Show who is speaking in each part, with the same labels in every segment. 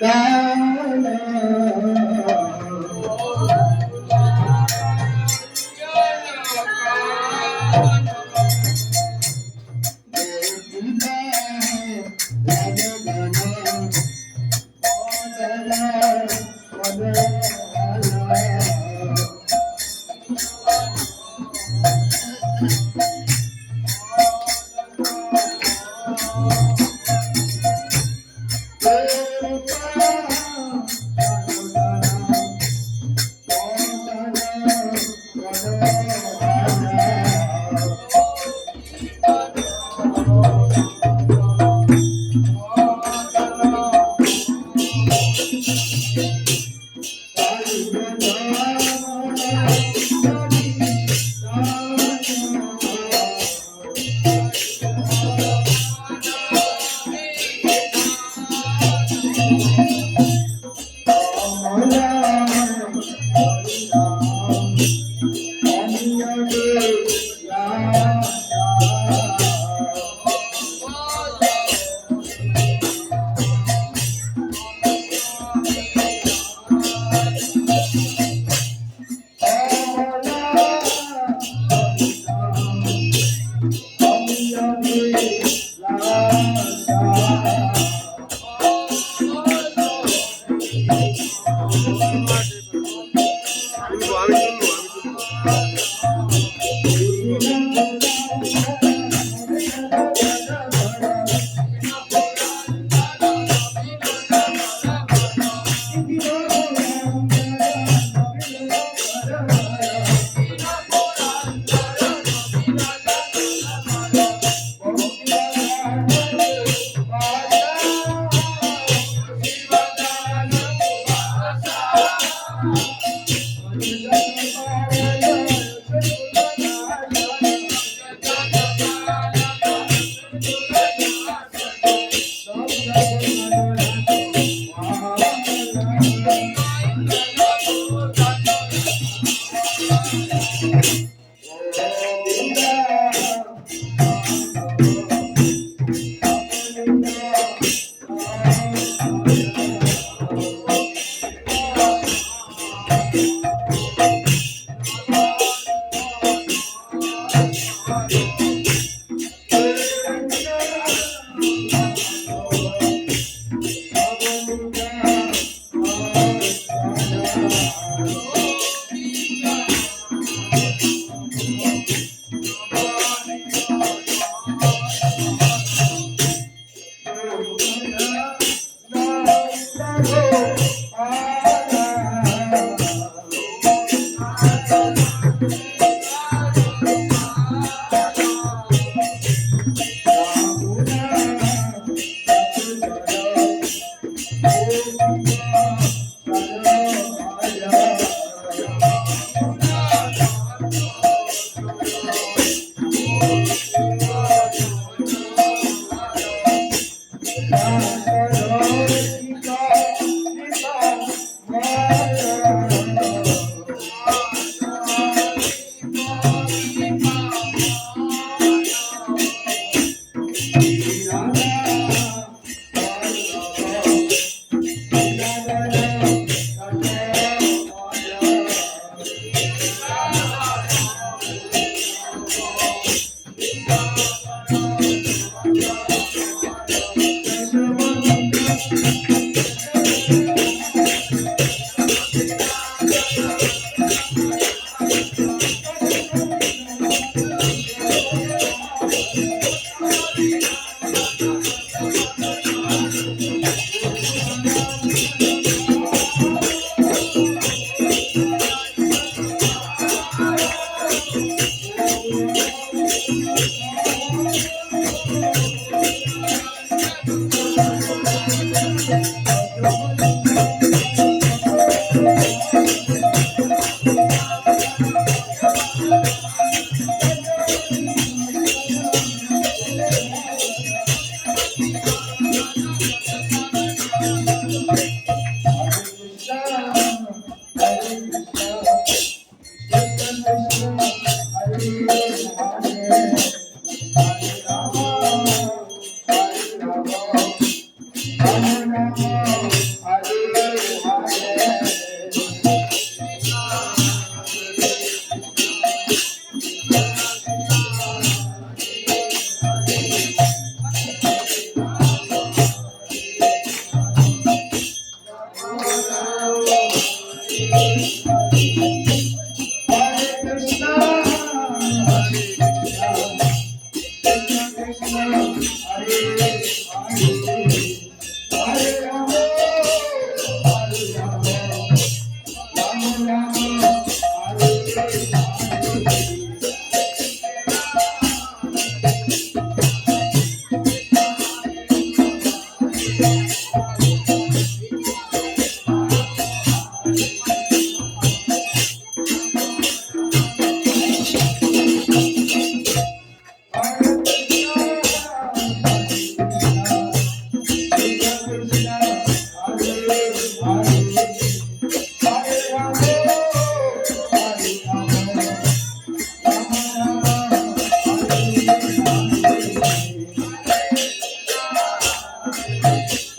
Speaker 1: কালা Yeah.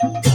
Speaker 1: thank you.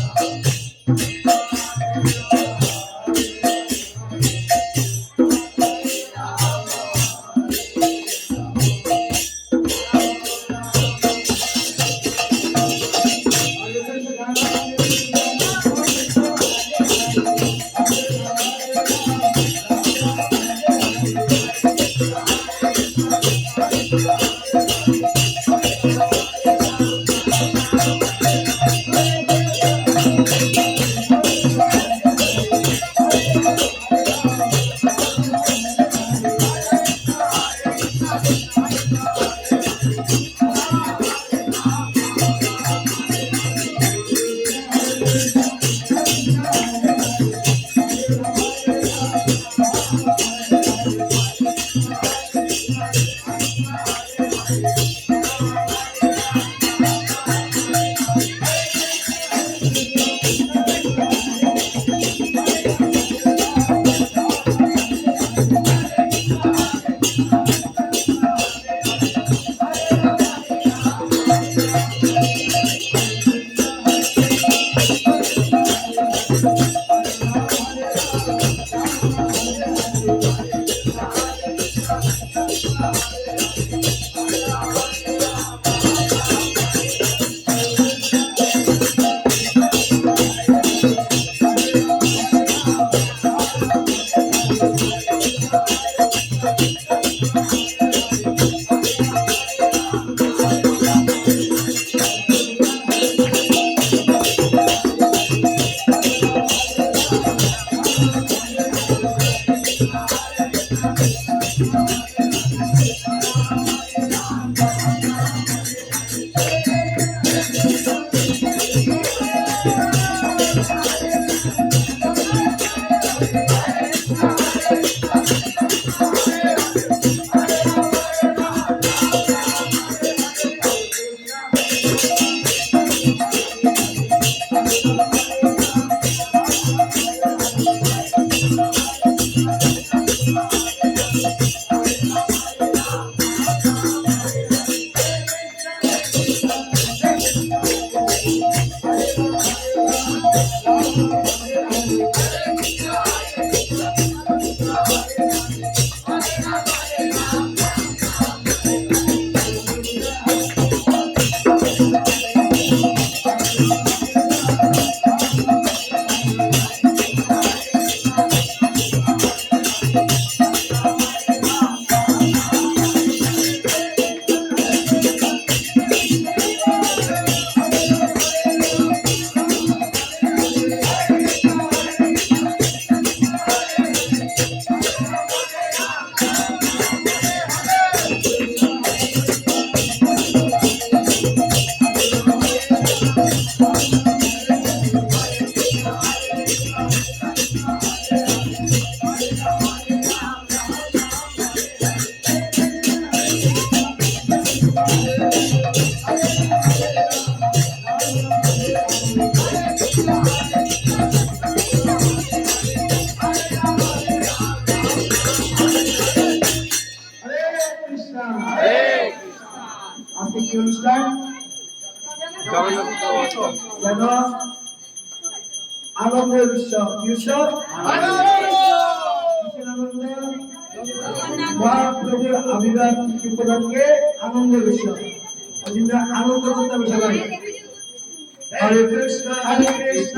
Speaker 1: অনুষ্ঠান যেন আনন্দের উৎসব কি উৎসব? মহাপ্রভুর আবির্ভাব উপলক্ষে আনন্দের উৎসব আনন্দ করতে হবে সবাই। হরে কৃষ্ণ হরে Krishna.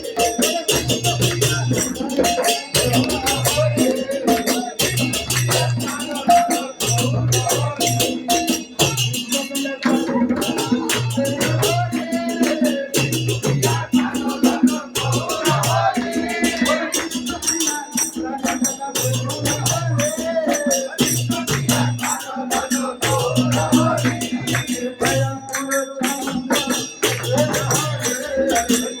Speaker 1: Thank you.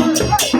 Speaker 1: Hey, hey.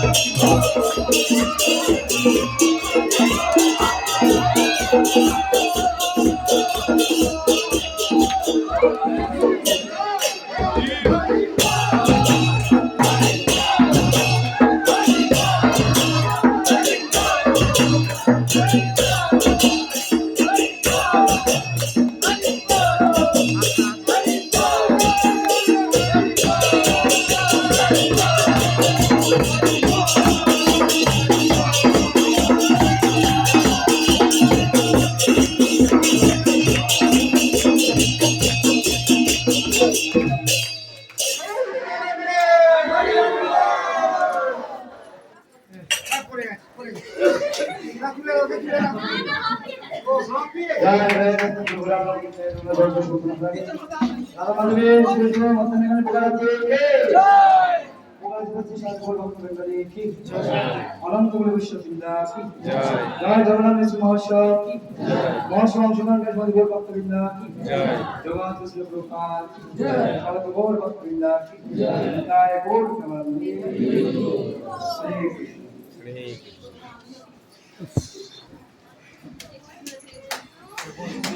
Speaker 1: কি? অনন্তগুলি বিশ্ববিদ্যালয়
Speaker 2: জয়
Speaker 1: জগন্নাথ মিশ্র মহোৎসব মহোৎসব অংশগ্রহণকারী সমাজ গৌর ভক্তবৃন্দ জগন্নাথ তাই
Speaker 2: Thank you.